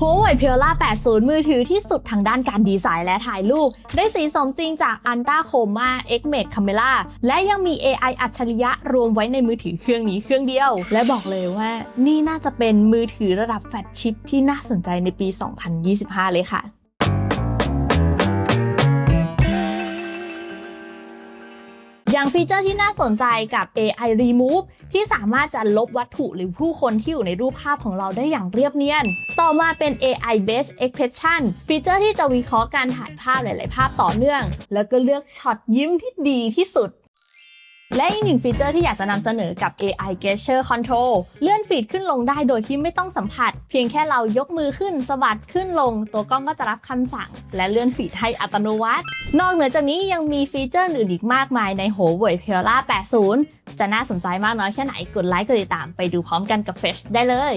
Huawei Pearla 80 มือถือที่สุดทางด้านการดีไซน์และถ่ายรูป ได้สีสมจริงจาก Anta Chroma X Mate Camera และยังมี AI อัจฉริยะรวมไว้ในมือถือเครื่องนี้เครื่องเดียว และบอกเลยว่า นี่น่าจะเป็นมือถือระดับแฟลชชิปที่น่าสนใจในปี 2025 เลยค่ะ อย่างฟีเจอร์ที่น่าสนใจกับ AI Remove ที่สามารถจะลบวัตถุหรือผู้คนที่อยู่ในรูปภาพของเราได้อย่างเรียบเนียน ต่อมาเป็น AI Based Expression ฟีเจอร์ที่จะวิเคราะห์การถ่ายภาพหลาย ๆ ภาพต่อเนื่อง แล้วก็เลือกช็อตยิ้มที่ดีที่สุด และอีกหนึ่งฟีเจอร์ที่อยากจะนำเสนอกับ AI Gesture Control เลื่อนฟีดขึ้นลงได้โดยที่ไม่ต้องสัมผัส เพียงแค่เรายกมือขึ้นสะบัดขึ้นลง ตัวกล้องก็จะรับคำสั่ง และเลื่อนฟีดให้อัตโนมัติ นอกเหนือจากนี้ยังมีฟีเจอร์อื่นอีกมากมายใน Huawei Pearla 80 จะน่าสนใจมากน้อยแค่ไหนกดไลค์กดติดตามไปดูพร้อมกันกับ Fresh ได้เลย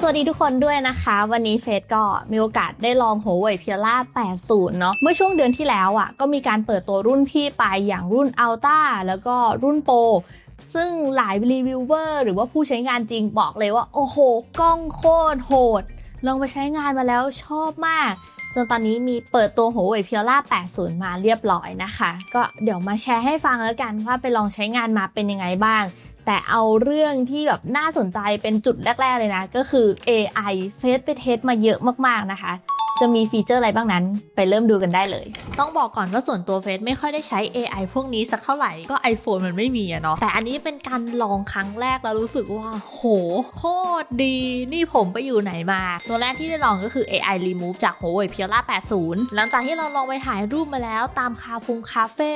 สวัสดีทุกคนด้วยนะคะ วันนี้เฟสก็มีโอกาสได้ลอง Huawei Pearla 80 เนาะเมื่อช่วงเดือนที่แล้วอะ่ะก็มีการเปิดตัวรุ่นพี่ไปอย่างรุ่น Ultra แล้วก็รุ่น Pro ซึ่งหลายรีวิวเวอร์หรือว่าผู้ใช้งานจริงบอกเลยว่า โอ้โห กล้องโคตรโหด ลองไปใช้งานมาแล้วชอบมากจนตอนนี้มีเปิดตัว Huawei Pearla 80 มาเรียบร้อยนะคะ ก็เดี๋ยวมาแชร์ให้ฟังแล้วกันว่าไปลองใช้งานมาเป็นยังไงบ้าง แต่เอาเรื่องที่แบบน่าสนใจเป็นจุดแรก ๆ เลยนะ ก็คือ AI เฟซไปเทสมาเยอะมากๆนะคะ จะมีฟีเจอร์อะไรบ้างนั้น ไปเริ่มดูกันได้เลย ต้องบอกก่อนว่าส่วนตัวเฟซไม่ค่อยได้ใช้ AI พวกนี้สักเท่าไหร่ก็ iPhone มันไม่มีอะเนาะแต่อันนี้เป็นการลองครั้งแรกแล้วรู้สึกว่าโห โคตรดี นี่ผมไปอยู่ไหนมา ตัวแรกที่ได้ลองก็คือ AI Remove จาก Huawei Pearla 80 หลังจากที่เราลองไปถ่ายรูปมาแล้วตามคาฟงคาเฟ่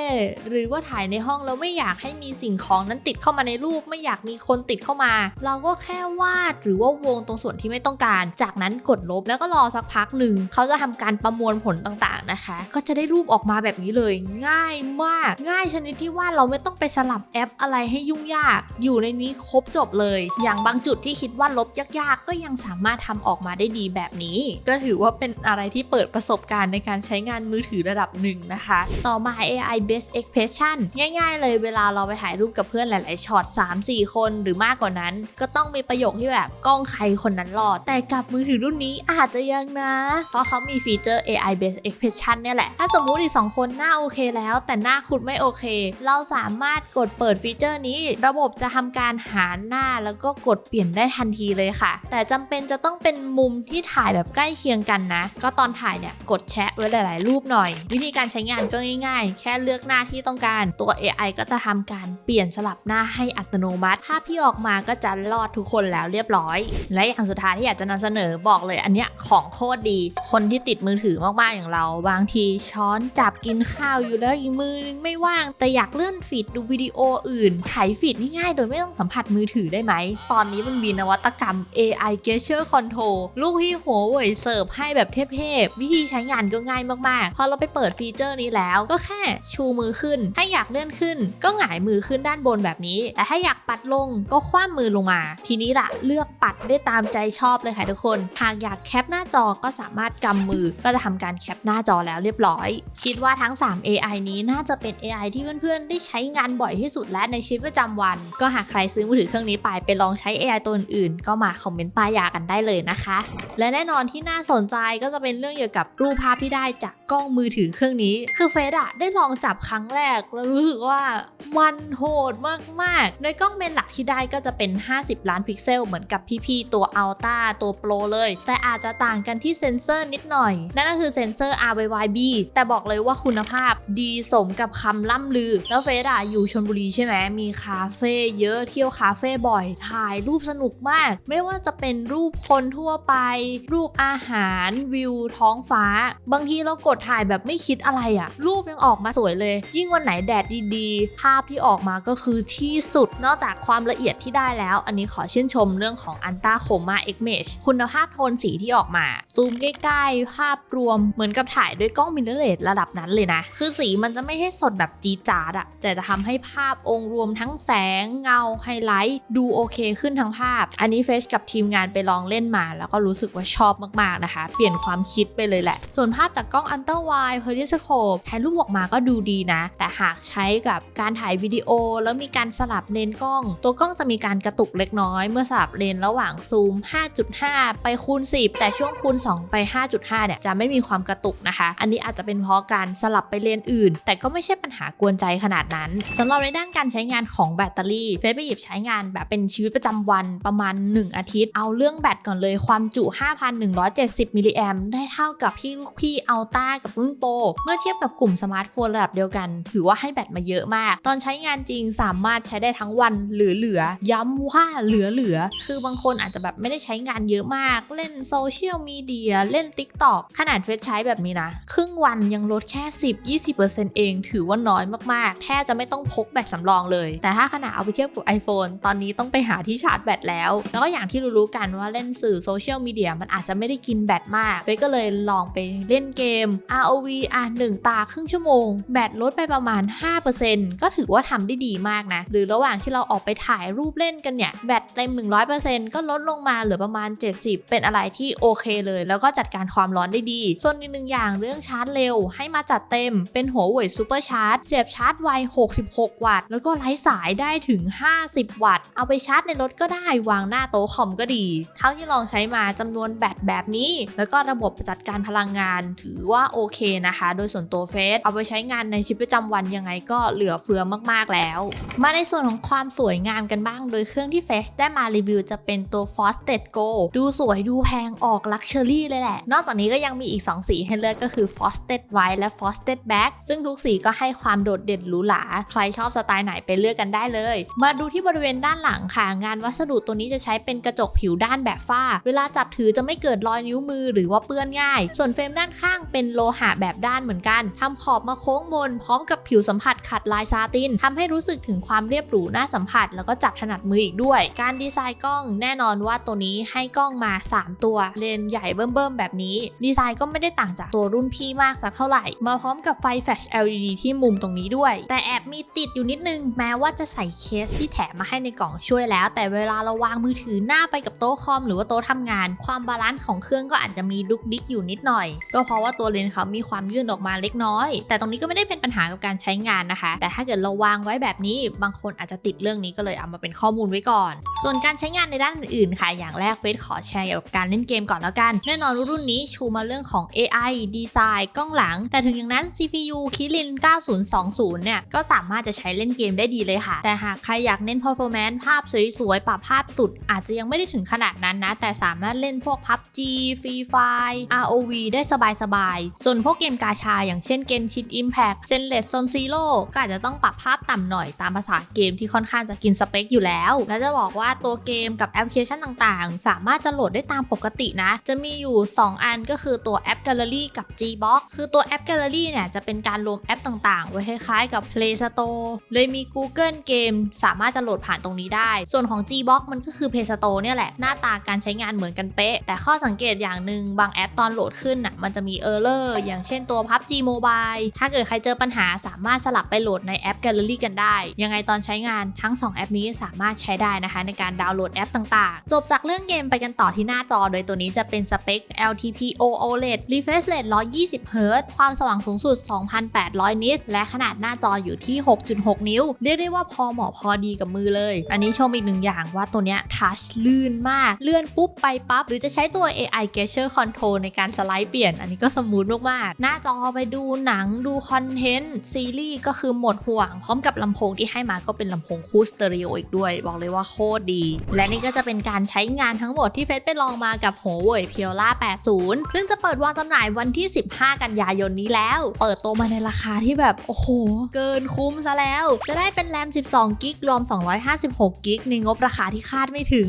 หรือว่าถ่ายในห้องแล้วไม่อยากให้มีสิ่งของนั้นติดเข้ามาในรูป ไม่อยากมีคนติดเข้ามา เราก็แค่วาดหรือว่าวงตรงส่วนที่ไม่ต้องการ จากนั้นกดลบแล้วก็รอสักพักหนึ่งเขาจะทำการประมวลผลต่างๆนะคะ ก็จะได้รูปออกมาแบบนี้เลย ง่ายมาก ง่ายชนิดที่ว่าเราไม่ต้องไปสลับแอปอะไรให้ยุ่งยาก อยู่ในนี้ครบจบเลย อย่างบางจุดที่คิดว่าลบยากๆ ก็ยังสามารถทำออกมาได้ดีแบบนี้ ก็ถือว่าเป็นอะไรที่เปิดประสบการณ์ในการใช้งานมือถือระดับหนึ่งนะคะ ต่อมา AI Based Expression ง่าย ๆ เลยเวลาเราไปถ่ายรูปกับเพื่อนหลาย ๆ ช็อต3-4 คนหรือมากกว่านั้น ก็ต้องมีประโยคที่แบบกล้องใครคนนั้นหลอดแต่กับมือถือรุ่นนี้อาจจะยังนะเพราะเขามีฟีเจอร์ AI Based Expression เนี่ยแหละ ถ้าสมมุติอีก2คนหน้าโอเคแล้ว แต่หน้าคุณไม่โอเค เราสามารถกดเปิดฟีเจอร์นี้ ระบบจะทำการหาหน้าแล้วก็กดเปลี่ยนได้ทันทีเลยค่ะ แต่จำเป็นจะต้องเป็นมุมที่ถ่ายแบบใกล้เคียงกันนะ ก็ตอนถ่ายเนี่ยกดแชะไว้หลาย ๆ รูปหน่อย วิธีการใช้งานก็ง่าย ๆ แค่เลือกหน้าที่ต้องการตัว AI ก็จะทำการเปลี่ยนสลับหน้าให้อัตโนมัติ ภาพที่ออกมาก็จะรอดทุกคนแล้วเรียบร้อย และอย่างสุดท้ายที่อยากจะนำเสนอบอกเลยอันเนี้ยของโคตรดีคนที่ติดมือถือมากๆอย่างเรา บางทีช้อนจับกินข้าวอยู่แล้วอีกมือนึงไม่ว่าง แต่อยากเลื่อนฟีดดูวิดีโออื่นถ่ายฟีดง่ายๆ โดยไม่ต้องสัมผัสมือถือได้ไหม ตอนนี้มันมีนวัตกรรม AI Gesture Control ลูกพี่หัวเว่ยเสิร์ฟให้แบบเทพๆ วิธีใช้งานก็ง่ายมากๆ พอเราไปเปิดฟีเจอร์นี้แล้ว ก็แค่ชูมือขึ้น ถ้าอยากเลื่อนขึ้น ก็หงายมือขึ้นด้านบนแบบนี้ แต่ถ้าอยากปัดลงก็คว้ามือลงมา ทีนี้ล่ะเลือกปัดได้ตามใจชอบเลยค่ะทุกคน หากอยากแคปหน้าจอก็สามารถกำมือก็จะทำการแคปหน้าจอแล้วเรียบร้อย คิดว่าทั้ง 3 AI นี้น่าจะเป็น AI ที่เพื่อนๆ ได้ใช้งานบ่อยที่สุดและในชีวิตประจำวัน ก็หากใครซื้อมือถือเครื่องนี้ไปไปลองใช้ AI ตัวอื่นๆ ก็มาคอมเมนต์ป้ายยากันได้เลยนะคะ และแน่นอนที่น่าสนใจก็จะเป็นเรื่องเกี่ยวกับรูปภาพที่ได้จากกล้องมือถือเครื่องนี้ คือเฟซอะได้ลองจับครั้งแรกแล้วรู้สึกว่ามันโหดมากๆในกล้องเมนหลักที่ได้ก็จะเป็น 50 ล้านพิกเซลเหมือนกับพี่ๆตัว Ultra ตัวโปรเลย แต่อาจจะต่างกันที่เซ็นเซอร์นิดหน่อย นั่นก็คือเซนเซอร์ RYYB แต่บอกเลยว่าคุณภาพดีสมกับคำล่ำลือ แล้วเฟซอะอยู่ชลบุรีใช่ไหม มีคาเฟ่เยอะ เที่ยวคาเฟ่บ่อย ถ่ายรูปสนุกมาก ไม่ว่าจะเป็นรูปคนทั่วไป รูปอาหาร วิว ท้องฟ้า บางทีเรากดถ่ายแบบไม่คิดอะไรอะรูปยังออกมาสวยเลย ยิ่งวันไหนแดดดีๆ ภาพที่ออกมาก็คือที่สุด นอกจากความละเอียดที่ได้แล้ว อันนี้ขอชื่นชมเรื่องของ Anta Chroma X Mage คุณภาพโทนสีที่ออกมา ซูมใกล้ๆภาพรวมเหมือนกับถ่ายด้วยกล้องมิเรอร์เลสระดับนั้นเลยนะ คือสีมันจะไม่ให้สดแบบจีดจาดอะแต่จะทำให้ภาพองค์รวมทั้งแสงเงาไฮไลท์ดูโอเคขึ้นทั้งภาพ อันนี้เฟชกับทีมงานไปลองเล่นมา แล้วก็รู้สึกว่าชอบมากๆนะคะ เปลี่ยนความคิดไปเลยแหละ ส่วนภาพจากกล้องอันเตอร์ไวเพอริสโคปถ่ายรูปออกมาก็ดูดีนะ แต่หากใช้กับการถ่ายวิดีโอ แล้วมีการสลับเลนกล้อง ตัวกล้องจะมีการกระตุกเล็กน้อย เมื่อสลับเลนระหว่างซูม 5.5 ไปคูณ 10 แต่ช่วงคูณ 2 ไป5.5 เนี่ยจะไม่มีความกระตุกนะคะ อันนี้อาจจะเป็นเพราะการสลับไปเลนส์อื่น แต่ก็ไม่ใช่ปัญหากวนใจขนาดนั้นสำหรับในด้านการใช้งานของแบตเตอรี่เฟซไปหยิบใช้งานแบบเป็นชีวิตประจำวันประมาณ 1 อาทิตย์ เอาเรื่องแบตก่อนเลยความจุ 5,170 มิลลิแอมได้เท่ากับพี่ลูกพี่อัลต้ากับรุ่นโปรเมื่อเทียบกับกลุ่มสมาร์ทโฟนระดับเดียวกัน ถือว่าให้แบตมาเยอะมาก ตอนใช้งานจริงสามารถใช้ได้ทั้งวันเหลือๆย้ำว่าเหลือๆคือบางคนอาจจะแบบไม่ได้ใช้งานเยอะมาก เล่นโซเชียลมีเดียเล่น t ิ k t o k ขนาดเฟซใช้แบบนี้นะ ครึ่งวันยังลดแค่ 10-20%เอง ถือว่าน้อยมากๆ แทบจะไม่ต้องพกแบตสำรองเลย แต่ถ้าขนาดเอาไปเทียบกับ iPhone ตอนนี้ต้องไปหาที่ชาร์จแบตแล้ว แล้วก็อย่างที่รู้ๆกันว่าเล่นสื่อโซเชียลมีเดียมันอาจจะไม่ได้กินแบตมากเฟซก็เลยลองไปเล่นเกม ROV อะหนึ่งตาครึ่งชั่วโมง แบตลดไปประมาณ 5%ก็ถือว่าทำได้ดีมากนะ หรือระหว่างที่เราออกไปถ่ายรูปเล่นกันเนี่ย แบตเต็ม 100%ก็ลดลงมาเหลือประมาณ 70 เป็นอะไรที่โอเคเลย แล้วก็จัดการความร้อนได้ดี ส่วนอีกหนึ่งอย่างเรื่องชาร์จเร็ว ให้มาจัดเต็มเป็นหัวเว่ยซูเปอร์ชาร์จเสียบชาร์จไว 66 วัตต์ แล้วก็ไร้สายได้ถึง 50 วัตต์ เอาไปชาร์จในรถก็ได้ วางหน้าโต๊ะคอมก็ดี เท่าที่ลองใช้มาจำนวนแบตแบบนี้ แล้วก็ระบบจัดการพลังงาน ถือว่าโอเคนะคะ โดยส่วนตัวเฟสเอาไปใช้งานในชีวิตประจำวันยังไงก็เหลือเฟือมากๆแล้ว มาในส่วนของความสวยงามกันบ้าง โดยเครื่องที่เฟชได้มารีวิวจะเป็นตัว f o s t e d Go ดูสวยดูแพงออกลักชัวรี่เลยแหละนอกจากนี้ก็ยังมีอีก 2 สีให้เลือกก็คือ Frosted White และ Frosted Black ซึ่งทุกสีก็ให้ความโดดเด่นหรูหรา ใครชอบสไตล์ไหนไปเลือกกันได้เลย มาดูที่บริเวณด้านหลังค่ะ งานวัสดุตัวนี้จะใช้เป็นกระจกผิวด้านแบบฝ้า เวลาจับถือจะไม่เกิดรอยนิ้วมือหรือว่าเปื้อนง่าย ส่วนเฟรมด้านข้างเป็นโลหะแบบด้านเหมือนกันทำขอบมาโค้งมนพร้อมกับผิวสัมผัสขัดลายซาตินทำให้รู้สึกถึงความเรียบหรูน่าสัมผัส แล้วก็จับถนัดมืออีกด้วย การดีไซน์กล้องแน่นอนว่าตัวนี้ให้กล้องมา 3 ตัว เลนส์ใหญ่เบิ่มๆแบบนี้ ดีไซน์ก็ไม่ได้ต่างจากตัวรุ่นพี่มากสักเท่าไหร่ มาพร้อมกับไฟแฟลช LED ที่มุมตรงนี้ด้วย แต่แอบมีติดอยู่นิดนึง แม้ว่าจะใส่เคสที่แถมมาให้ในกล่องช่วยแล้ว แต่เวลาเราวางมือถือหน้าไปกับโต๊ะคอมหรือว่าโต๊ะทำงาน ความบาลานซ์ของเครื่องก็อาจจะมีดุกดิกอยู่นิดหน่อย ก็เพราะว่าตัวเลนส์เขามีความยื่นออกมาเล็กน้อย แต่ตรงนี้ก็ไม่ได้เป็นปัญหากับการใช้งานนะคะ แต่ถ้าเกิดเราวางไว้แบบนี้ บางคนอาจจะติดเรื่องนี้ก็เลยเอามาเป็นข้อมูลไว้ก่อน ส่วนการใช้งานในด้านอื่นๆค่ะ อย่างแรกเฟซขอแชร์เกี่ยวกับการเล่นเกมก่อนแล้วกัน แน่นอนรุ่นนี้ชูมาเรื่องของ AI ดีไซน์กล้องหลัง แต่ถึงอย่างนั้น CPU Kirin 9020 เนี่ย ก็สามารถจะใช้เล่นเกมได้ดีเลยค่ะ แต่หากใครอยากเน้น performance ภาพสวยๆ ปรับภาพสุด อาจจะยังไม่ได้ถึงขนาดนั้นนะ แต่สามารถเล่นพวก PUBG Free Fire ROV ได้สบายๆ ส่วนพวกเกมกาชา อย่างเช่น Genshin Impact Zenless Zone Zero ก็อาจจะต้องปรับภาพต่ำหน่อยตามภาษาเกมที่ค่อนข้างจะกินสเปคอยู่แล้ว และจะบอกว่าตัวเกมกับแอปพลิเคชันต่างๆ สามารถจะโหลดได้ตามปกตินะ จะมีอยู่ 2อันก็คือตัวแอป Gallery กับ Gbox คือตัวแอป Gallery เนี่ยจะเป็นการรวมแอปต่างๆ ไว้คล้ายๆ กับ Play Store เลยมี Google เกมสามารถจะโหลดผ่านตรงนี้ได้ ส่วนของ Gbox มันก็คือ Play Store เนี่ยแหละ หน้าตาการใช้งานเหมือนกันเป๊ะ แต่ข้อสังเกตอย่างหนึ่งบางแอปตอนโหลดขึ้นน่ะมันจะมี Error อย่างเช่นตัว PUBG Mobile ถ้าเกิดใครเจอปัญหาสามารถสลับไปโหลดในแอป Gallery กันได้ ยังไงตอนใช้งานทั้ง 2 แอปนี้สามารถใช้ได้นะคะ ในการดาวน์โหลดแอปต่างๆ จบจากเรื่องเกมไปกันต่อที่หน้าจอ โดยตัวนี้จะเป็นสเปค LTPO OLED refresh rate 120 Hz ความสว่างสูงสุด 2,800 นิตและขนาดหน้าจออยู่ที่ 6.6 นิ้ว เรียกได้ว่าพอเหมาะพอดีกับมือเลย อันนี้ชมอีกหนึ่งอย่างว่าตัวเนี้ยทัชลื่นมาก เลื่อนปุ๊บไปปั๊บ หรือจะใช้ตัว AI Gesture Control ในการสไลด์เปลี่ยน อันนี้ก็สมูทมากๆ หน้าจอไปดูหนังดูคอนเทนต์ ซีรีส์ก็คือหมดห่วง พร้อมกับลำโพงที่ให้มาก็เป็นลำโพงคู่สเตอริโออีกด้วย บอกเลยว่าโคตรดี และนี่ก็จะเป็นการใช้งานทั้งหมดที่เฟซไปลองมากับ Huawei p i o l a 80ซึ่งจะเปิดวางจำหน่ายวันที่ 15 กันยายนนี้แล้ว เปิดตัวมาในราคาที่แบบ โอ้โห เกินคุ้มซะแล้ว จะได้เป็นแรม 12 กิกรอม256 กิกในงบราคาที่คาดไม่ถึง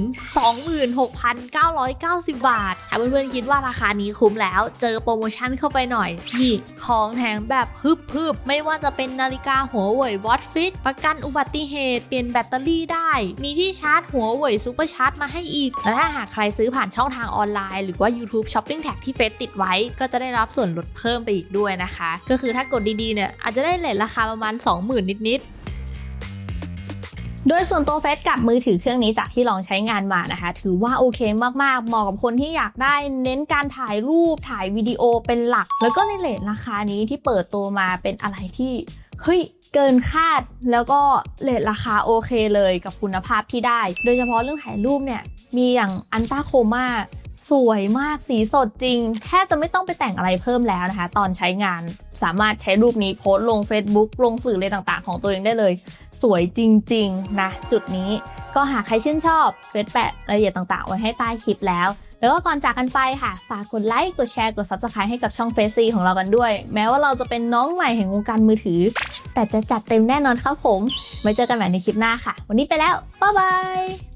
26,990 บาทถ้าเพื่อนๆคิดว่าราคานี้คุ้มแล้ว เจอโปรโมชั่นเข้าไปหน่อย นี่ของแถมแบบพึบๆ ไม่ว่าจะเป็นนาฬิกาหัวเว่ยวอตฟิตประกันอุบัติเหตุ เปลี่ยนแบตเตอรี่ได้ มีที่ชาร์จหัวเว่ยซูเปอร์ชาร์จมาให้อีก และถ้าหากใครซื้อผ่านช่องทางออนไลน์หรือว่า YouTube Shopping Tag ที่เฟซติดไว้ก็จะได้รับส่วนลดเพิ่มไปอีกด้วยนะคะ ก็คือถ้ากดดีๆเนี่ยอาจจะได้เลทราคาประมาณ 20,000 นิดๆโดยส่วนตัวเฟซกับมือถือเครื่องนี้จากที่ลองใช้งานมานะคะ ถือว่าโอเคมากๆ เหมาะกับคนที่อยากได้เน้นการถ่ายรูปถ่ายวิดีโอเป็นหลัก แล้วก็ในเลทราคานี้ที่เปิดตัวมาเป็นอะไรที่เฮ้ยเกินคาดแล้วก็เลทราคาโอเคเลยกับคุณภาพที่ได้ โดยเฉพาะเรื่องถ่ายรูปเนี่ยมีอย่างอันต้าโคมา สวยมากสีสดจริง แทบจะไม่ต้องไปแต่งอะไรเพิ่มแล้วนะคะ ตอนใช้งานสามารถใช้รูปนี้โพสต์ลง Facebook ลงสื่ออะไรต่างๆ ของตัวเองได้เลย สวยจริง ๆ นะ จุดนี้ก็หากใครชื่นชอบเฟซแปะรายละเอียดต่างๆ ไว้ให้ใต้คลิปแล้วแล้วก็ก่อนจากกันไปค่ะ ฝากกดไลค์กดแชร์กด Subscribe ให้กับช่องเฟซซีของเรากันด้วย แม้ว่าเราจะเป็นน้องใหม่แห่งวงการมือถือ แต่จะจัดเต็มแน่นอนครับผมไว้เจอกันใหม่ในคลิปหน้าค่ะ วันนี้ไปแล้วบ๊ายบาย